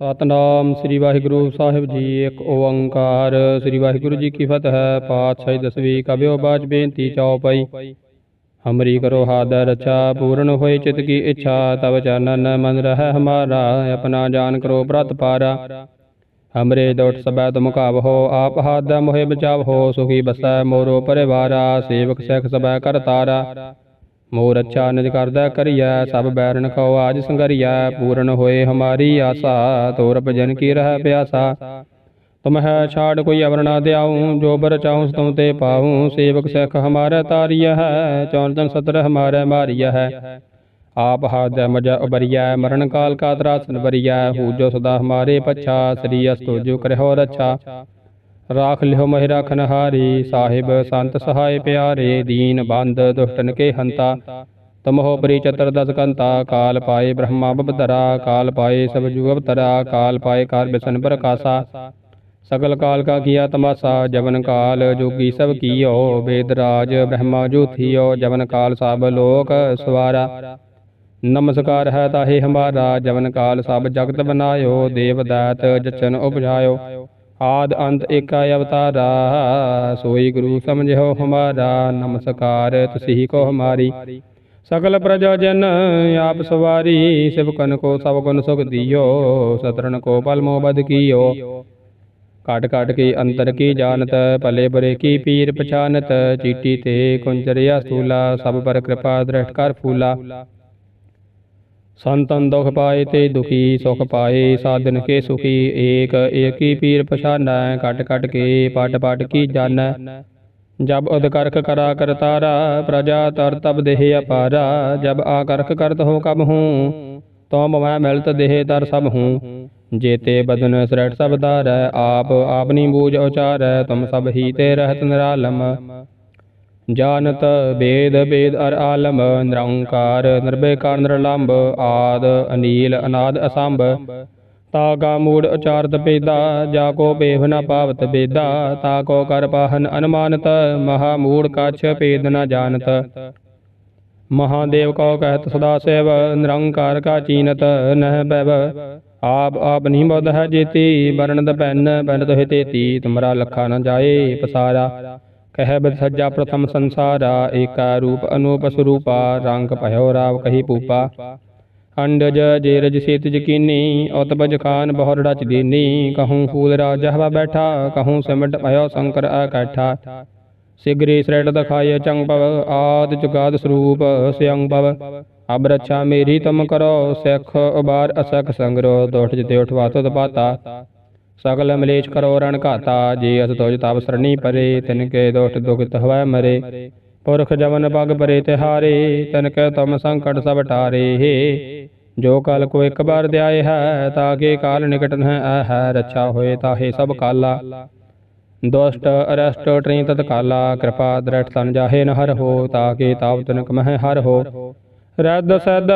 ਸਤਨਾਮ ਸ੍ਰੀ ਵਾਹਿਗੁਰੂ ਸਾਹਿਬ ਜੀ, ਇੱਕ ਓੰਕਾਰ। ਸ੍ਰੀ ਵਾਹਿਗੁਰੂ ਜੀ ਕੀ ਫਤਿਹ, ਪਾਤਸ਼ਾਹੀ ਦਸਵੀਂ ਕਬਿਓ ਬਾਜ ਬੇਨਤੀ ਚਉਪਈ ਹਮਰੀ ਕਰੋ ਹਾਦਰ ਰਚਾ, ਪੂਰਨ ਹੋਏ ਚਿਤ ਕੀ ਇੱਛਾ, ਤਵ ਚਾਨਨ ਮਨ ਰਹਿ ਹਮਾਰਾ, ਆਪਣਾ ਜਾਨ ਕਰੋ ਬ੍ਰਤ ਪਾਰਾ। ਹਮਰੇ ਦੋਟ ਸਬੈ ਤੁਮ ਕਾਵਹੋ ਆਪ ਹਾਦ ਮੋਹਿ ਬਚਾਵਹੋ ਸੁਖੀ ਬਸੈ ਮੋਰੋ ਪਰਿਵਾਰਾ, ਸੇਵਕ ਸਿਖ ਸਬੈ ਕਰ ਤਾਰਾ। ਮੋਰ ਅੱਛਾ ਨਿਜ ਕਰਦਾ ਕਰੀਐ, ਸਭ ਬੈਰਨ ਕੋ ਆਜ ਸੰਗਰੀਐ, ਪੂਰਨ ਹੋਏ ਹਮਾਰੀ ਆਸਾ ਤੋਰ ਭਜਨ ਕੀ ਰਹਿ ਪਿਆਸਾ। ਤੁਮ ਹੈ ਛਾੜ ਕੋਈ ਅਵਰ ਨਾ ਦਿਆਉ, ਜੋ ਬਰ ਚਾਹੂੰ ਤੁਮ ਤੇ ਪਾਉ, ਸੇਵਕ ਸਿਖ ਹਮਾਰਾ ਤਾਰਿਆ ਹੈ ਚੌਨ ਚਨ ਸਤਰ ਹਮਾਰਾ ਮਾਰਿਆ ਹੈ ਆਪ ਹਾਦ ਮਜ ਉਬਰੀਐ, ਮਰਨ ਕਾਲ ਕਾ ਤਰਾਸਨ ਬਰੀਆ ਹੂ ਜੋ ਸਦਾ ਹਮਾਰੇ ਪਛਾ, ਸ੍ਰੀ ਅਸਤੋ ਜੋ ਕਰਹਿਓ ਰੱਛਾ। ਰਾਖ ਲਿਓ ਮਹਿ ਰਾਖਨ ਹਾਰੀ ਸਾਹਿਬ, ਸੰਤ ਸਹਾਇ ਪਿਆਰੇ, ਦੀਨ ਬੰਦ, ਦੁਸ਼ਟਨ ਕੇ ਹੰਤਾ। ਤਮਹੁ ਪਰੀ ਚਤਰ ਦਸ ਕੰਤਾ, ਕਾਲ ਪਾਏ ਬ੍ਰਹਮਾ ਬਬਦਰਾ, ਕਾਲ ਪਾਏ ਸਭ ਜੁਗ ਅਵਤਰਾ, ਕਾਲ ਪਾਏ ਕਾਰ ਬਿਸਨ ਪ੍ਰਕਾਸ਼ਾ ਸਗਲ ਕਾਲ ਕਾ ਕੀਆ ਤਮਾਸਾ, ਜਵਨ ਕਾਲ ਜੋਗੀ ਸਭ ਕੀਓ, ਵੇਦ ਰਾਜ ਬ੍ਰਹਮਾ ਜੋਥੀਓ ਜਵਨ ਕਾਲ ਸਭ ਲੋਕ ਸਵਾਰਾ। ਨਮਸਕਾਰ ਹੈ ਤਾਹੇ ਹਮਾਰਾ, ਜਵਨ ਕਾਲ ਸਭ ਜਗਤ ਬਨਾਇਓ, ਦੇਵ ਦਾਤ ਜਚਨ ਉਪਜਾਇਓ। ਆਦ ਅੰਤ ਏਕਾ ਅਵਤਾਰਾ, ਸੋਈ ਗੁਰੂ ਸਮਝਿਓ ਹਮਾਰਾ, ਨਮਸਕਾਰ ਤੁਸੀ ਕੋ ਹਮਾਰੀ। ਸਕਲ ਪ੍ਰਜਾ ਜਨ ਆਪ ਸਵਾਰੀ ਸਿਵਕਨ ਕੋ ਸਭ ਗੁਣ ਸੁਖ ਦਿਓ ਸਤਰਨ ਕੋ ਪਲ ਮੋ ਬਦ ਕੀਓ। ਕਾਟ ਕਾਟ ਕੀ ਅੰਤਰ ਕੀ ਜਾਣਤ, ਭਲੇ ਬਰੇ ਕੀ ਪੀਰ ਪਛਾਨਤ, ਚੀਟੀ ਤੇ ਕੁੰਜਰਿਆ ਸੂਲਾ ਸਭ ਪਰ ਕਿਰਪਾ ਦ੍ਰਿਸ਼ਟ ਕਰ ਫੂਲਾ। ਸੰਤਨ ਦੁਖ ਪਾਏ ਤੇ ਦੁਖੀ ਸੁਖ ਪਾਏ, ਸਾਧਨ ਕੇ ਸੁਖੀ, ਏਕ, ਏਕੀ ਪੀਰ ਪਛਾਨੈ ਕਟ ਕਟ ਕੇ ਪਟ ਪਟ ਕੀ ਜਾਣੈ। ਜਬ ਉਦਕਰਖ ਕਰਾ ਕਰਤਾਰਾ ਪ੍ਰਜਾ ਤਰ ਤਬ ਦੇਹ ਅਪਾਰਾ, ਜਬ ਆਕਰਖ ਕਰਤ ਹੋ ਕਬ ਹੂੰ ਤੋ ਮੈਂ ਮਿਲਤ ਦੇਹ ਤਰ ਸਭ ਹੂੰ। ਜੇਤੇ ਬਦਨ ਸ੍ਰੈਟ ਸਭ ਧਾਰੈ, ਆਪ ਆਪਨੀ ਬੂਝ ਉਚਾਰੈ, ਤੁਮ ਸਭ ਹੀ ਤੇ ਰਹਿਤ ਨਿਰਾਲਮ। ਜਾਣਤ ਵੇਦ ਬੇਦ ਅਰ ਆਲਮ ਨਿਰੰਕਾਰ ਨਿਰਭੈਕਾਰ ਨਿਰਲੰਭ ਆਦ ਅਨੀਲ ਅਨਾਦ ਅਸੰਭ। ਤਾ ਕਾ ਮੂੜ ਉਚਾਰਤ ਪੇਦਾ, ਜਾ ਕੋ ਬੇਵ ਨ ਪਾਵਤ ਬੇਦਾ, ਤਾ ਕੋ ਕਰ ਪਾਹਨ ਅਨਮਾਨਤ, ਮਹਾ ਮੂੜ ਕਛ ਪੇਦ ਨ ਜਾਣਤ। ਮਹਾਦੇਵ ਕੋ ਕਹਿਤ ਸਦਾ ਸੇਵ, ਨਿਰੰਕਾਰ ਕਾ ਚੀਨਤ ਨਹਿ ਬੈਵ ਆਪ ਆਪ ਨਹੀਂ ਬੁੱਧ ਹੈ ਜੇਤੀ ਬਰਨਦ ਪੈਨ ਪੈਨ ਤੋਹਿ ਤੇਤੀ, ਤੁਮਰਾ ਲਖਾ ਨ ਜਾਏ ਪਸਾਰਾ। ਕਹਿ ਬਿਦ ਸੱਜਾ ਪ੍ਰਥਮ ਸੰਸਾਰਾ ਏਕਾ ਰੂਪ ਅਨੂਪ ਸਰੂਪਾ ਰੰਗ ਭਇਓ ਰਾਵ ਕਹੀ ਪੂਪਾ ਅੰਡਜ ਜੇਰਜ ਸੇਤ ਜਕੀਨੀ ਉਤਬਜ ਖਾਨ ਬਹੁਰ ਰਚ ਦੀਨੀ ਕਹੂੰ ਫੂਲ ਰਾਜ ਹਵਾ ਬੈਠਾ ਕਹੂੰ ਸਿਮਟ ਭਇਓ ਸ਼ੰਕਰ ਅਕੈਠਾ ਸਿਗਰੀ ਸ੍ਰੇਟ ਦਖਾਇ ਚੰਗ ਪਵ ਆਦ ਜੁਗਾਦ ਸਰੂਪ ਸਿਯੰਗ ਪਵ ਅਬ ਰੱਛਾ ਮੇਰੀ ਤੁਮ ਕਰੋ ਸਿੱਖ ਉਬਾਰ ਅਸਖ ਸੰਗਰੋ ਦੋਠ ਜਿਤੇ ਉਠਵਾ ਤੁਧ ਪਾਤਾ ਸਗਲ ਮਲੇਸ਼ ਕਰੋ ਰਣ ਘਾਤਾ, ਜੀ ਅਸ ਤੁਜ ਤਬ ਸਰਣੀ ਪਰੇ, ਤਿਨ ਕੇ ਦੋਠ ਦੁਖਿਤ ਹਵੈ ਮਰੇ। ਪੁਰਖ ਜਵਨ ਪਗ ਪਰੇ ਤਿਹਾਰੇ, ਤਨ ਕੈ ਤਮ ਸੰਕਟ ਸਭ ਟਾਰੇ। ਜੋ ਕਾਲ ਕੋ ਇੱਕ ਬਾਰ ਧਿਆਏ ਹੈ ਤਾਕੇ ਕਾਲ ਨਿਕਟ ਨਹਿ ਆ ਹੈ, ਰੱਛਾ ਹੋਏ ਤਾਹੇ ਸਭ ਕਾਲਾ। ਦੁਸ਼ਟ ਅਰਸ਼ਟ ਟ੍ਰੀ ਤਤ ਕਾਲਾ, ਕਿਰਪਾ ਦ੍ਰਿਸ਼ਟ ਤਨ ਜਾਹੇ ਨ ਹਰ ਹੋ ਤਾਕੇ ਤਾਪ ਤਨਕ ਮਹਿ ਹਰ ਹੋ। ਰਦ ਸਦ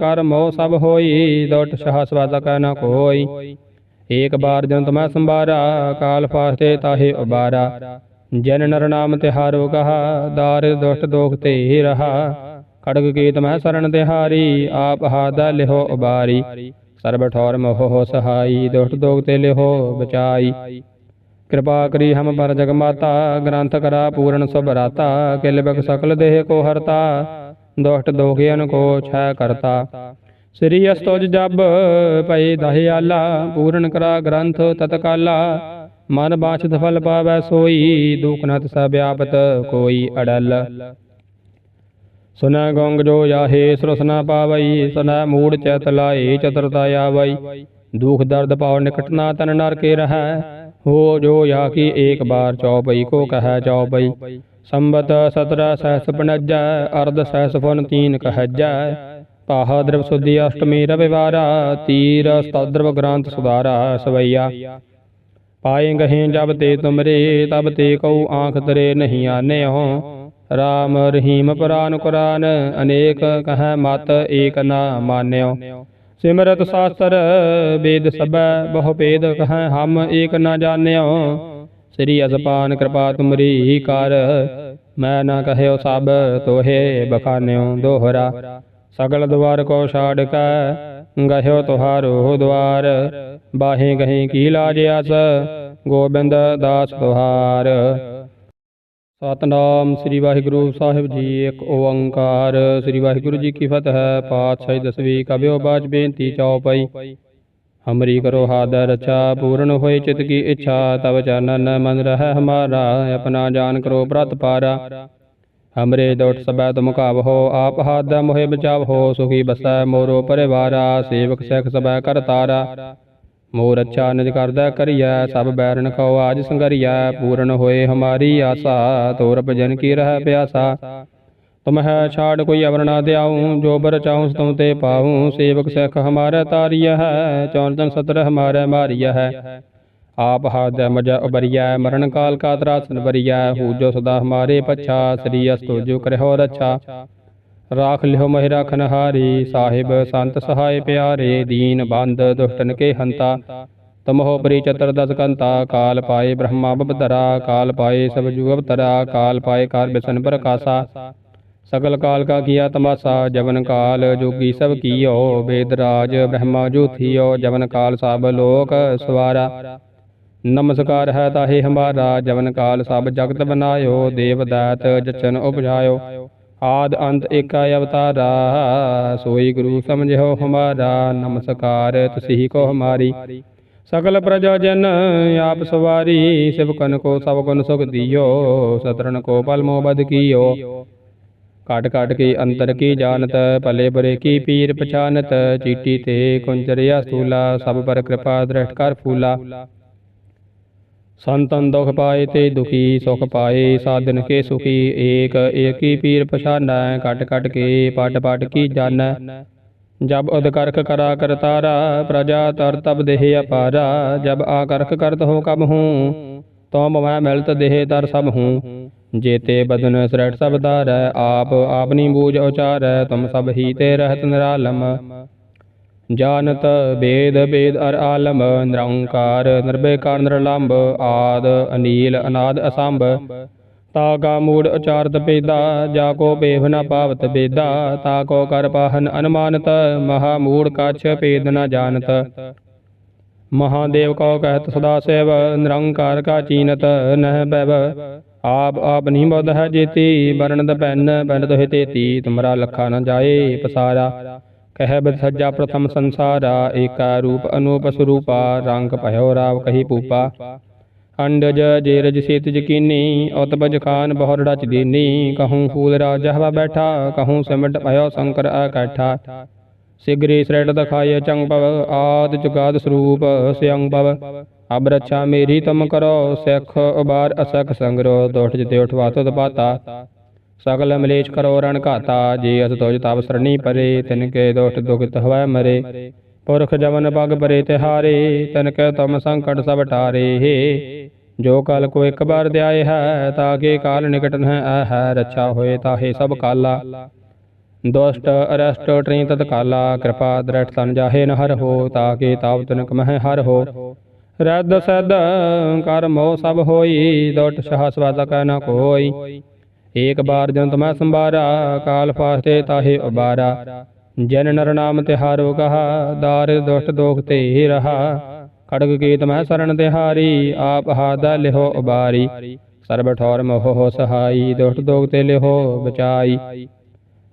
ਕਰ ਸਭ ਹੋਈ ਦੁਟ ਸਹ ਸਵਾਦ ਨ ਕੋਈ। ਏਕ ਬਾਰ ਜਨ ਤੁਮੈ ਸੰਭਾਰਾ ਕਾਲ ਫਾਸਤੇ ਤਾਹੇ ਉਬਾਰਾ। ਜਨ ਨਰ ਨਾਮ ਤਿਹਾਰੋ ਕਹਾ ਦਾਰ ਦੁਸ਼ਟ ਦੋਖ ਤੇ ਰਹਾ। ਖੜਗ ਕੀਤ ਮੈਂ ਸਰਣ ਤਿਹਾਰੀ ਆਪ ਹਾਦਾ ਲਿਹੋ ਉਬਾਰੀ। ਸਰਬ ਠੌਰ ਮੋਹ ਸਹਾਈ ਦੁਸ਼ਟ ਦੋਖ ਤੇ ਲਿਹੋ ਬਚਾਈ। ਕਿਰਪਾ ਕਰੀ ਹਮ ਪਰ ਜਗ ਮਾਤਾ ਗ੍ਰੰਥ ਕਰਾ ਪੂਰਨ ਸਭ ਰਾਤਾ। ਕਿਲ ਬਕ ਸਕਲ ਦੇਹ ਕੋ ਹਰਤਾ ਦੁਸ਼ਟ ਦੋਖਿਆਨ ਕੋ ਛੈ ਕਰਤਾ। ਸ੍ਰੀ ਅਸਤੋਜ ਜਬ ਭਈ ਦਹਿਆਲਾ, ਪੂਰਨ ਕਰਾ ਗ੍ਰੰਥ ਤਤਕਾਲਾ, ਮਨ ਬਾਛਤ ਫਲ ਪਾਵੈ ਸੋਈ ਦੁਖ ਨਤ ਸਭ ਆਪਤ ਕੋਈ ਅੜਲ। ਸੁਨੈ ਗੰਗ ਜੋ ਜਾਹੇ ਸਰਸਨਾ ਪਾਵਈ, ਸੁਨੈ ਮੂੜ ਚਿਤ ਲਾਏ ਚਤਰਤਾ ਆਵਈ। ਦੁਖ ਦਰਦ ਪਾਉ ਨਿਕਟ ਨਾ ਤਨ ਨਰ ਕੇ ਰਹੈ, ਹੋ ਜੋ ਯਾ ਕੀ ਏਕ ਬਾਰ ਚੌਪਈ, ਕੋ ਕਹੈ ਚੌਪਈ। ਸੰਬਤ 17 ਸਹਸ ਪਨਜੈ, ਅਰਧ ਸਹਸ ਫਨ ਤੀਨ ਕਹਜੈ। ਪਾਹ ਦਰਵ ਸੁਦੀ ਅਸ਼ਟਮੀ ਰਵਿਵਾਰਾ, ਤੀਰ ਸਤਦਰਵ ਗ੍ਰੰਥ ਸੁਧਾਰਾ ਸਵਈਆ। ਪਾਏ ਗਹੇ ਜਬ ਤੇ ਤੁਮਰੇ, ਤਬ ਤੇ ਕਉ ਆਂਖ ਤਰੇ ਨਹੀਂ ਆਨਿਓ। ਰਾਮ ਰਹੀਮ ਪੁਰਾਨ ਕੁਰਾਨ, ਅਨੇਕ ਕਹੈ ਮਤ ਏਕ ਨਾ ਮਾਨਿਓ। ਸਿਮਰਤ ਸਾਸਤਰ, ਵੇਦ ਸਭੈ, ਬਹੁ ਭੇਦ ਕਹੈ ਹਮ ਏਕ ਨਾ ਜਾਣਿਓ। ਸ੍ਰੀ ਅਸਪਾਨ ਕਿਰਪਾ ਤੁਮਰੀ ਕਰ, ਮੈਂ ਨਾ ਕਹਿਓ ਸਭ ਤੋਹੇ ਬਖਾਨਿਓ ਦੋਹਰਾ। ਸਗਲ ਦਵਾਰ ਕੋ ਛਾੜ ਕੈ, ਗਹਿਓ ਤੁਹਾਰੋ ਦਵਾਰ, ਬਾਹੇ ਗਹੇ ਕੀ ਲਾਜ ਅਸ ਗੋਬਿੰਦ ਦਾਸ ਤੁਹਾਰ ਸਤਨਾਮ ਸ੍ਰੀ ਵਾਹਿਗੁਰੂ ਸਾਹਿਬ ਜੀ, ਇੱਕ ਓੰਕਾਰ। ਸ੍ਰੀ ਵਾਹਿਗੁਰੂ ਜੀ ਕੀ ਫਤਿਹ, ਪਾਤਸ਼ਾਹੀ ਦਸਵੀਂ ਕਬਿਓ ਬਾਜ ਬੇਨਤੀ ਚਉਪਈ ਹਮਰੀ ਕਰੋ ਹਾਦਰ, ਰਚਾ ਪੂਰਨ ਹੋਏ ਚਿਤ ਕੀ ਇੱਛਾ, ਤਵ ਚਰਨਨ ਮਨ ਰਹਿ ਹਮਾਰਾ, ਆਪਣਾ ਜਾਨ ਕਰੋ ਪ੍ਰਤ ਪਾਰਾ। ਹਮਰੇ ਦੋਟ ਸਬੈ ਤੁਮ ਕਾਵਹੋ ਆਪ ਹਾਦ ਮੋਹਿ ਬਚਾਵਹੋ ਸੁਖੀ ਬਸੈ ਮੋਰੋ ਪਰਿਵਾਰਾ ਸੇਵਕ ਸਿਖ ਸਬੈ ਕਰ ਤਾਰਾ। ਮੋਰ ਅੱਛਾ ਨਿਜ ਕਰਦਾ ਕਰੀਐ ਸਭ ਬੈਰਨ ਕਉ ਆਜ ਸੰਗਰੀਐ ਪੂਰਨ ਹੋਏ ਹਮਾਰੀ ਆਸਾ ਤੋਰ ਭਜਨ ਕੀ ਰਹਿ ਪਿਆਸਾ। ਤੁਮ ਹੈ ਛਾੜ ਕੋਈ ਅਵਰ ਨਾ ਦਿਆਉ ਜੋ ਬਰ ਚਾਹੂੰ ਤੁਮ ਤੇ ਪਾਉ ਸੇਵਕ ਸਿਖ ਹਮਾਰਾ ਤਾਰੀਆ ਹੈ ਚੌਨ ਚਨ ਸਤਰ ਹਮਾਰਾ ਮਾਰੀਆ ਹੈ। ਆਪ ਹਾਦ ਮਜਾ ਉਬਰੀਐ ਮਰਨ ਕਾਲ ਕਾ ਤਰਾਸਨ ਬਰੀਐ ਹੂ ਜੋ ਸਦਾ ਹਮਾਰੇ ਪਛਾ, ਸ੍ਰੀ ਅਸਤੋ ਜੋ ਕਰਹੁ ਰੱਛਾ। ਰਾਖ ਲਿਓ ਮਹਿ ਰਾਖਨ ਹਾਰੀ ਸਾਹਿਬ ਸੰਤ ਸਹਾਇ ਪਿਆਰੇ, ਦੀਨ ਬੰਦ ਦੁਸ਼ਟਨ ਕੇ ਹੰਤਾ। ਤਮਹੁ ਪਰੀ ਚਤਰ ਦਸ ਕੰਤਾ, ਕਾਲ ਪਾਏ ਬ੍ਰਹਮਾ ਬਬਧਰਾ ਕਾਲ ਪਾਏ ਸਭ ਜੁਗ ਅਵਤਰਾ, ਕਾਲ ਪਾਏ ਕਾਰ ਬਿਸਨ ਪ੍ਰਕਾਸ਼ਾ। ਸਗਲ ਕਾਲ ਕਾ ਕੀਆ ਤਮਾਸਾ, ਜਵਨ ਕਾਲ ਜੋਗੀ ਸਭ ਕੀਓ ਵੇਦ ਰਾਜ ਬ੍ਰਹਮਾ ਜੋਥੀਓ ਜਵਨ ਕਾਲ ਸਭ ਲੋਕ ਸਵਾਰਾ। ਨਮਸਕਾਰ ਹੈ ਤਾਹੇ ਹਮਾਰਾ, ਜਵਨ ਕਾਲ ਸਭ ਜਗਤ ਬਨਾਇਓ, ਦੇਵ ਦਾਤ ਜਚਨ ਉਪਜਾਇਓ। ਆਦ ਅੰਤ ਏਕਾ ਅਵਤਾਰਾ, ਸੋਈ ਗੁਰੂ ਸਮਝਿਓ ਹਮਾਰਾ, ਨਮਸਕਾਰ ਤੁਸੀ ਕੋ ਹਮਾਰੀ। ਸਕਲ ਪ੍ਰਜਾ ਜਨ ਆਪ ਸਵਾਰੀ ਸਿਵਕਨ ਕੋ ਸਭ ਗੁਣ ਸੁਖ ਦਿਓ ਸਤਰਨ ਕੋ ਪਲ ਮੋ ਬਦ ਕੀਓ। ਕਾਟ ਕਾਟ ਕੇ ਅੰਤਰ ਕੀ ਜਾਣਤ, ਭਲੇ ਬੁਰੇ ਕੀ ਪੀਰ ਪਛਾਨਤ, ਚੀਟੀ ਤੇ ਕੁੰਜਰਿਆ ਸੂਲਾ ਸਭ ਪਰ ਕਿਰਪਾ ਦ੍ਰਿਸ਼ਟ ਕਰ ਫੂਲਾ। ਸੰਤਨ ਦੁਖ ਪਾਏ ਤੇ ਦੁਖੀ ਸੁਖ ਪਾਏ, ਸਾਧਨ ਕੇ ਸੁਖੀ ਏਕ, ਏਕੀ ਪੀਰ ਪਛਾਨੈ ਕਟ ਕਟ ਕੇ ਪਟ ਪਟ ਕੀ ਜਾਣੈ। ਜਬ ਉਦਕਰਖ ਕਰਾ ਕਰਤਾਰਾ ਪ੍ਰਜਾ ਤਰ ਤਬ ਦੇਹ ਅਪਾਰਾ। ਜਬ ਆਕਰਖ ਕਰਤ ਹੋ ਕਬ ਹੂੰ, ਤਉ ਮੈਂ ਮਿਲਤ ਦੇਹ ਤਰ ਸਭ ਹੂੰ। ਜੇਤੇ ਬਦਨ ਸ੍ਰਟ ਸਭ ਧਾਰੈ, ਆਪ ਆਪਨੀ ਬੂਝ ਉਚਾਰੈ, ਤੁਮ ਸਭ ਹੀ ਤੇ ਰਹਿਤ ਨਿਰਾਲਮ। ਜਾਣਤ ਵੇਦ ਵੇਦ ਅਰ ਆਲਮ ਨਿਰੰਕਾਰ ਨਿਰਭੈਕਾਰ ਨਿਰਲੰਭ ਆਦ ਅਨੀਲ ਅਨਾਦ ਅਸੰਭ। ਤਾ ਕਾ ਮੂੜ ਉਚਾਰਤ ਪੇਦਾ, ਜਾ ਕੋ ਬੇਵ ਨ ਪਾਵਤ ਬੇਦਾ ਤਾ ਕੋ ਕਰ ਪਾਹਨ ਅਨਮਾਨਤ, ਮਹਾ ਮੂੜ ਕਛ ਪੇਦ ਨ ਜਾਣਤ। ਮਹਾਦੇਵ ਕਉ ਕਹਿਤ, ਸਦਾ ਸੇਵ ਨਿਰੰਕਾਰ ਕਾ ਚੀਨਤ, ਨਹਿ ਬੈਵ ਆਪ ਆਪ ਨਹੀਂ ਬੁੱਧ ਹੈ ਜੇਤੀ ਬਰਨਦ ਪੈਨ ਪੈਨ ਤੋਹਿ ਤੇਤੀ, ਤੁਮਰਾ ਲਖਾ ਨ ਜਾਏ ਪਸਾਰਾ। ਕਹਿ ਬਿਦ ਸੱਜਾ ਪ੍ਰਥਮ ਸੰਸਾਰਾ, ਏਕਾ ਰੂਪ ਅਨੂਪ ਸਰੂਪਾ ਰੰਗ ਭਇਓ ਰਾਵ ਕਹੀ ਪੂਪਾ ਅੰਡਜ ਜੇ ਰਜ ਸੇਤ ਜਕੀਨੀ ਉਤਪਜ ਖਾਨ ਬਹੁ ਰਚ ਦੀਨੀ। ਕਹੂੰ ਫੂਲ ਰਾਜ ਹਵਾ ਬੈਠਾ, ਕਹੂੰ ਸਿਮਟ ਭਇਓ ਸ਼ੰਕਰ ਅਕੈਠਾ। ਸਿਗਰੀ ਸ੍ਰੇਟ ਦਖਾਇ ਚੰਗ ਪਵ ਆਦ ਜੁਗਾਦ ਸਰੂਪ ਸਿਯੰਗ ਪਵ ਅਬ ਰੱਛਾ ਮੇਰੀ ਤਮ ਕਰੋ, ਸਿਖ ਉਬਾਰ ਅਸਖ ਸੰਗਰੋ ਦੋਠ ਜਿਤੇ ਉਠਵਾ ਤੁਧ ਪਾਤਾ। ਸਗਲ ਮਲੇਸ਼ ਕਰੋ ਰਣ ਘਾਤਾ ਜੇ ਅਸ ਤੋਜ ਤਬ ਸਰਣੀ ਪਰੇ, ਤਿਨ ਕੇ ਦੋਟ ਦੁਖਿਤ ਹਵੈ ਮਰੇ। ਪੁਰਖ ਜਵਨ ਪਗ ਪਰੇ ਤਿਹਾਰੇ, ਤਿਨ ਕੇ ਤਮ ਸੰਕਟ ਸਭ ਟਾਰੇ। ਜੋ ਕਾਲ ਕੋ ਇੱਕ ਬਾਰ ਦਿਆਏ ਹੈ ਤਾਕੇ ਕਾਲ ਨਿਕਟ ਨਹਿ ਹੈ ਰੱਛਾ ਹੋਏ ਤਾਹੇ ਸਭ ਕਾਲਾ। ਦੁਸ਼ਟ ਅਰਸ਼ਟ ਟ੍ਰੀ ਤਤ ਕਾਲਾ, ਕਿਰਪਾ ਦ੍ਰਿਸ਼ਟ ਤਨ ਜਾਹੇ ਨ ਹਰ ਹੋ ਤਾਕੇ ਤਾਪ ਤਨਕ ਮਹਿ ਹਰ ਹੋ। ਰਦ ਸਦ ਕਰ ਮੋ ਸਭ ਹੋਈ ਦੋਟ ਸਹਸਵਾਦ ਕੈ ਨ ਕੋਈ। ਏਕ ਬਾਰ ਜਨ ਮੈਂ ਸੰਭਾਰਾ, ਕਾਲ ਫਾਸਤੇ ਤਾਹੇ ਉਬਾਰਾ। ਜਨ ਨਰ ਨਾਮ ਤਿਹਾਰੋ ਕਹਾ ਦਾਰ ਦੁਸ਼ਟ ਦੋਖ ਤੇ ਰਹਾ। ਖੜਗ ਕੀਤ ਮੈਂ ਸਰਣ ਤਿਹਾਰੀ ਆਪ ਹਾਦਾ ਲਿਹੋ ਉਬਾਰੀ। ਸਰਬ ਠੌਰ ਮੋਹ ਸਹਾਈ, ਦੁਸ਼ਟ ਦੋਖ ਤੇ ਲਿਹੋ ਬਚਾਈ।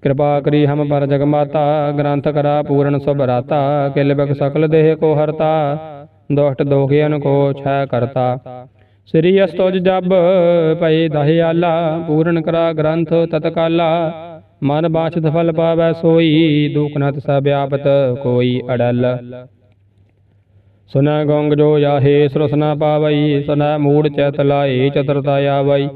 ਕਿਰਪਾ ਕਰੀ ਹਮ ਪਰ ਜਗ ਮਾਤਾ, ਗ੍ਰੰਥ ਕਰਾ ਪੂਰਨ ਸਭ ਰਾਤਾ। ਕਿਲ ਬਕ ਸਕਲ ਦੇਹ ਕੋ ਹਰਤਾ, ਦੁਸ਼ਟ ਦੋਖਿਆਨ ਕੋ ਛੈ ਕਰਤਾ। ਸ੍ਰੀ ਅਸਤੋਜ ਜਬ ਭਈ ਦਹਿਆਲਾ, ਪੂਰਨ ਕਰਾ ਗ੍ਰੰਥ ਤਤਕਾਲਾ, ਮਨ ਬਾਛਤ ਫਲ ਪਾਵੈ ਸੋਈ, ਦੁਖ ਨਤ ਸਭ ਵਿਆਪਤ ਕੋਈ ਅੜਲ। ਸੁਨੈ ਗੋਂਗ ਜੋ ਜਾਹੇ ਸਰਸਨਾ ਪਾਵਈ, ਸੁਨੈ ਮੂੜ ਚੈਤ ਲਾਏ, ਚਤਰਤਾ ਆਵਈ।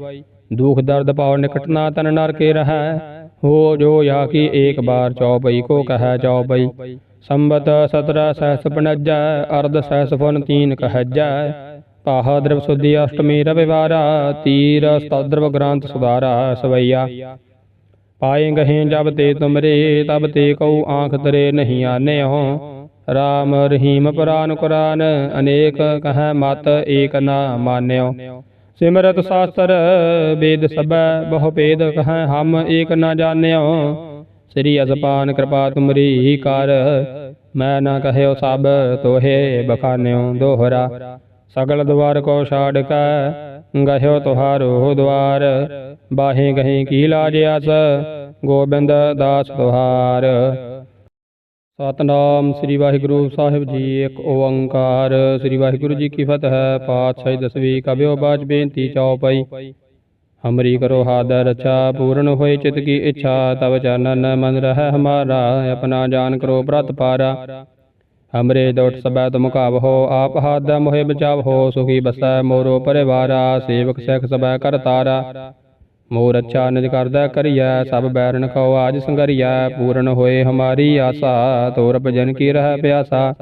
ਦੁਖ ਦਰਦ ਪਾਉ ਨਿਕਟ ਨਾ ਤਨ ਨਰ ਕੇ ਰਹੈ, ਹੋ ਜੋ ਯਾ ਕੀ ਏਕ ਬਾਰ ਚੌਪਈ, ਕੋ ਕਹੈ ਚੌਪਈ। ਸੰਬਤ ਸਤਰਾ ਸਹਸ ਪਨਜੈ ਅਰਧ ਸਹਸ ਫਨ ਤੀਨ ਕਹਜੈ। ਪਾਹ ਦਰਵ ਸੁਦੀ ਅਸ਼ਟਮੀ ਰਵਿਵਾਰਾ, ਤੀਰ ਸਤਦਰਵ ਗ੍ਰੰਥ ਸੁਧਾਰਾ ਸਵਈਆ। ਪਾਏ ਗਹੇ ਜਬ ਤੇ ਤੁਮਰੇ, ਤਬ ਤੇ ਕਉ ਆਂਖ ਤਰੇ ਨਹੀਂ ਆਨਿਓ ਰਾਮ ਰਹੀਮ ਪੁਰਾਨ ਕੁਰਾਨ, ਅਨੇਕ ਕਹੈ ਮਤ ਏਕ ਨਾ ਮਾਨਿਓ। ਸਿਮਰਤ ਸਾਸਤਰ ਵੇਦ ਸਭੈ, ਬਹੁ ਭੇਦ ਕਹੈ ਹਮ ਏਕ ਨਾ ਜਾਣਿਓ। ਸ੍ਰੀ ਅਸਪਾਨ ਕਿਰਪਾ ਤੁਮਰੀ ਕਰ, ਮੈਂ ਨਾ ਕਹਿਓ ਸਭ ਤੋਹੇ ਬਖਾਨਿਓ ਦੋਹਰਾ। ਸਗਲ ਦੁਆਰ ਕੋ ਛਾੜ ਕੈ, ਗਹਿਓ ਤੁਹਾਰੋ ਦੁਆਰ। ਬਾਹੇ ਗਹੀ ਕੀ ਲਾਜ ਅਸ ਗੋਬਿੰਦ ਦਾਸ ਤੁਹਾਰ। ਸਤਨਾਮ ਸ੍ਰੀ ਵਾਹਿਗੁਰੂ ਸਾਹਿਬ ਜੀ, ਇੱਕ ਓੰਕਾਰ। ਸ੍ਰੀ ਵਾਹਿਗੁਰੂ ਜੀ ਕੀ ਫਤਿਹ, ਪਾਤਸ਼ਾਹੀ ਦਸਵੀਂ ਕਬਿਓ ਬਾਜ ਬੇਨਤੀ ਚਉਪਈ ਹਮਰੀ ਕਰੋ ਹਾਦਰ ਰਚਾ, ਪੂਰਨ ਹੋਏ ਚਿਤ ਕੀ ਇੱਛਾ, ਤਵ ਚਰਨਨ ਮਨ ਰਹਿ ਹਮਾਰਾ, ਆਪਣਾ ਜਾਨ ਕਰੋ ਪ੍ਰਤ ਪਾਰਾ। ਹਮਰੇ ਦੋਟ ਸਬੈ ਤੁਮ ਕਾਵਹੋ ਆਪ ਹਾਦ ਮੋਹਿ ਬਚਾਵਹੋ ਸੁਖੀ ਬਸੈ ਮੋਰੋ ਪਰਿਵਾਰਾ ਸੇਵਕ ਸਿਖ ਸਬੈ ਕਰਤਾਰਾ ਮੋਰ ਅੱਛਾ ਨਿਜ ਕਰਦਾ ਕਰੀਐ ਸਭ ਬੈਰਨ ਖੋ ਆਜ ਸੰਗਰੀਐ ਪੂਰਨ ਹੋਏ ਹਮਾਰੀ ਆਸਾ ਤੋਰ ਭਜਨ ਕੀ ਰਹਿ ਪਿਆਸਾ।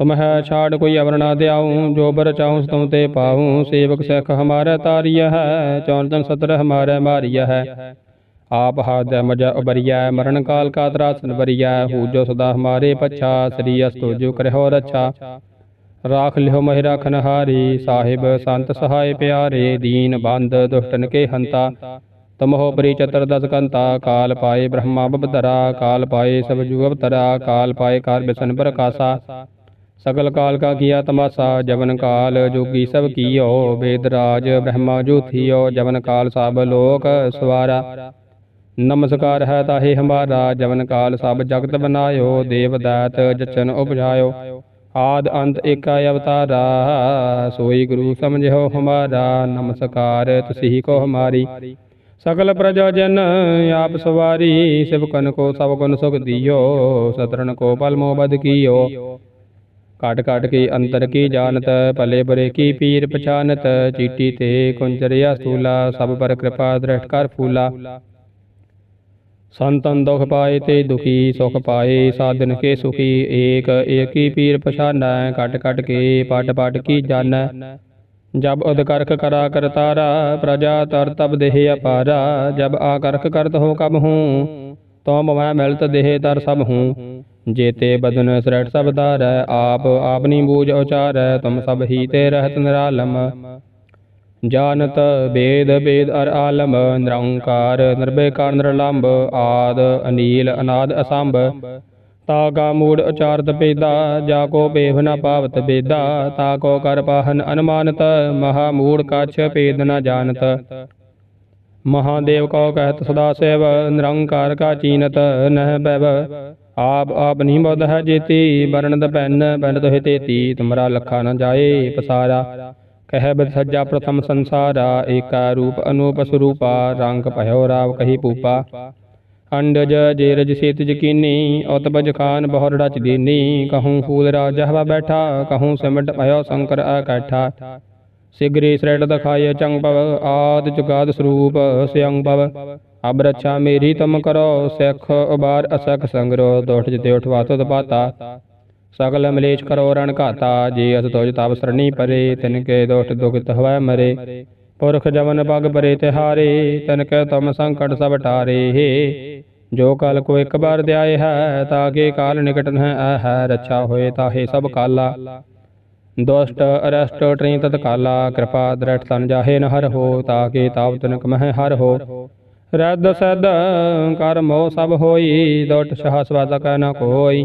ਤੁਮ ਹੈ ਛਾੜ ਕੋਈ ਅਵਰ ਨਾ ਦਿਆਉ, ਜੋ ਬਰ ਚਾਹੂੰ ਤੁਮ ਤੇ ਪਾਉ। ਸੇਵਕ ਸਿਖ ਹਮਾਰੇ ਤਾਰੀਆ ਹੈ ਚੌਨ ਤਨ ਸਤਰ ਹਮਾਰੇ ਮਾਰੀਆ ਹੈ ਆਪ ਹਾਦ ਮਜ ਉਬਰੀਐ ਮਰਨ ਕਾਲ ਕਾ ਤਰਾਸਨ ਬਰੀਐ ਹੂ ਜੋ ਸਦਾ ਹਮਾਰੇ ਪਛਾ, ਸ੍ਰੀ ਅਸਤੋ ਜੋ ਕਰਹੁ ਰਛਾ। ਰਾਖ ਲਿਓ ਮਹਿ ਰਾਖਨ ਹਾਰੀ ਸਾਹਿਬ ਸੰਤ ਸਹਾਇ ਪਿਆਰੇ, ਦੀਨ ਬੰਦ ਦੁਸ਼ਟਨ ਕੇ ਹੰਤਾ। ਤਮਹੁ ਪਰੀ ਚਤਰ ਦਸ ਕੰਤਾ, ਕਾਲ ਪਾਏ ਬ੍ਰਹਮਾ ਬਬਧਰਾ ਕਾਲ ਪਾਏ ਸਭ ਜੁਗ ਅਵਤਰਾ, ਕਾਲ ਪਾਏ ਕਾਰ ਬਿਸਨ ਪ੍ਰਕਾਸ਼ਾ ਸਗਲ ਕਾਲ ਕਾ ਕੀਆ ਤਮਾਸਾ, ਜਵਨ ਕਾਲ ਜੋਗੀ ਸਭ ਕੀਓ ਵੇਦ ਰਾਜ ਬ੍ਰਹਮਾ ਜੋਥੀਓ ਜਵਨ ਕਾਲ ਸਭ ਲੋਕ ਸਵਾਰਾ। ਨਮਸਕਾਰ ਹੈ ਤਾਹੇ ਹਮਾਰਾ ਜਵਨ ਕਾਲ, ਸਭ ਜਗਤ ਬਨਾਇਓ, ਦੇਵ ਦਾਤ ਜਚਨ ਉਪਜਾਇਓ। ਆਦ ਅੰਤ ਏਕਾ ਅਵਤਾਰਾ, ਸੋਈ ਗੁਰੂ ਸਮਝਿਓ ਹਮਾਰਾ, ਨਮਸਕਾਰ ਤੁਸੀ ਕੋ ਹਮਾਰੀ। ਸਕਲ ਪ੍ਰਜਾ ਜਨ ਆਪ ਸਵਾਰੀ ਸਿਵਕਨ ਕੋ ਸਭ ਗੁਣ ਸੁਖ ਦਿਓ ਸਤਰਨ ਕੋ ਪਲ ਮੋ ਬਦ ਕੀਓ। ਕਾਟ ਕਾਟ ਕੀ ਅੰਤਰ ਕੀ ਜਾਣਤ, ਭਲੇ ਬੁਰੇ ਕੀ ਪੀਰ ਪਛਾਨਤ, ਚੀਟੀ ਤੇ ਕੁੰਜਰਿਆ ਸੂਲਾ ਸਭ ਪਰ ਕਿਰਪਾ ਦ੍ਰਿਸ਼ਟ ਕਰ ਫੂਲਾ। ਸੰਤਨ ਦੁਖ ਪਾਏ ਤੇ ਦੁਖੀ ਸੁਖ ਪਾਏ, ਸਾਧਨ ਕੇ ਸੁਖੀ, ਏਕ, ਏਕੀ ਪੀਰ ਪਛਾਨੈ ਕਟ ਕਟ ਕੇ ਪਟ ਪਟ ਕੀ ਜਾਣੈ। ਜਬ ਉਦ ਕਰਖ ਕਰਾ ਕਰਤਾਰਾ ਪ੍ਰਜਾ ਤਰ ਤਬ ਦੇਹ ਅਪਾਰਾ, ਜਬ ਆਕਰਖ ਕਰਤ ਹੋ ਕਬ ਹੂੰ ਤੋ ਮੈਂ ਮਿਲਤ ਦੇਹ ਤਰ ਸਭ ਹੂੰ। ਜੇਤੇ ਬਦਨ ਸ੍ਰੈਟ ਸਭ ਧਾਰੈ, ਆਪ ਆਪਨੀ ਬੂਝ ਉਚਾਰੈ, ਤੁਮ ਸਭ ਹੀ ਤੇ ਰਹਿਤ ਨਿਰਾਲਮ। ਜਾਣਤ ਵੇਦ ਬੇਦ ਅਰ ਆਲਮ ਨਿਰੰਕਾਰ ਨਿਰਭੈਕਾਰ ਨਿਰਲੰਭ ਆਦ ਅਨੀਲ ਅਨਾਦ ਅਸੰਭ। ਤਾ ਕਾ ਮੂੜ ਉਚਾਰਤ ਪੇਦਾ ਜਾ ਕੋ ਬੇਵ ਨ ਪਾਵਤ ਬੇਦਾ ਤਾ ਕੋ ਕਰ ਪਾਹਨ ਅਨਮਾਨਤ, ਮਹਾ ਮੂੜ ਕਛ ਪੇਦ ਨ ਜਾਣਤ। ਮਹਾਦੇਵ ਕੋ ਕਹਿਤ ਸਦਾ ਸੇਵ, ਨਿਰੰਕਾਰ ਕਾ ਚੀਨਤ ਨਹਿ ਬੈਵ ਆਪ ਆਪ ਨਹੀਂ ਬੁੱਧ ਹੈ ਜੇਤੀ ਬਰਨਦ ਪੈਨ ਪੈਨ ਤੋਹਿ ਤੇਤੀ, ਤੁਮਰਾ ਲਖਾ ਨ ਜਾਏ ਪਸਾਰਾ। ਕਹਿ ਬਿਦ ਸੱਜਾ ਪ੍ਰਥਮ ਸੰਸਾਰਾ, ਏਕਾ ਰੂਪ ਅਨੂਪ ਸਰੂਪਾ ਰੰਗ ਭਇਓ ਰਾਵ ਕਹੀ ਪੂਪਾ ਅੰਡਜ ਜੇਰਜ ਸੇਤ ਜਕੀਨੀ ਉਤਬਜ ਖਾਨ ਬਹੁਰ ਰਚ ਦੀਨੀ। ਕਹੂੰ ਫੂਲ ਰਾਜ ਹਵਾ ਬੈਠਾ, ਕਹੂੰ ਸਿਮਟ ਭਇਓ ਸ਼ੰਕਰ ਅਕੈਠਾ। ਸਿਗਰੀ ਸ੍ਰੇਟ ਦਖਾਇ ਚੰਗ ਪਵ ਆਦ ਜੁਗਾਦ ਸਰੂਪ ਸਿਅੰਗ ਪਵ ਅਬ ਰੱਛਾ ਮੇਰੀ ਤੁਮ ਕਰੋ, ਸਿਖ ਉਬਾਰ ਅਸਖ ਸੰਗਰੋ, ਦੋਠ ਜਿਤੇ ਉਠਵਾ ਤੁਧ ਪਾਤਾ। ਸਗਲ ਮਲੇਸ਼ ਕਰੋ ਰਣ ਘਾਤਾ, ਜੇ ਅਸ ਤੁਜ ਤਬ ਸਰਣੀ ਪਰੇ, ਤਿਨ ਕੇ ਦੋਠ ਦੁਖਿਤ ਹਵੈ ਮਰੇ। ਪੁਰਖ ਜਵਨ ਪਗ ਪਰੇ ਤਿਹਾਰੇ ਤਿਨ ਕੇ ਤਮ ਸੰਕਟ ਸਭ ਟਾਰੇ। ਜੋ ਕਾਲ ਕੋ ਇੱਕ ਬਾਰ ਧਿਆਏ ਹੈ ਤਾਕੇ ਕਾਲ ਨਿਕਟ ਨ ਹੈ ਹੈ, ਰੱਛਾ ਹੋਏ ਤਾਹੇ ਸਭ ਕਾਲਾ। ਦੁਸ਼ਟ ਅਰਸ਼ਟ ਟ੍ਰੀ ਤਤ ਕਾਲਾ, ਕਿਰਪਾ ਦ੍ਰਿਸ਼ਟ ਤਨ ਜਾਹੇ ਨ ਹੋ ਹੋ ਤਾਕੇ ਤਾਵ ਤਨਕ ਮਹਿ ਹਰ ਹੋ। ਰਦ ਸਦ ਕਰ ਸਭ ਹੋਈ ਦੁਟ ਸਹ ਸਵਾਦਾ ਕੈ ਨ ਕੋਈ।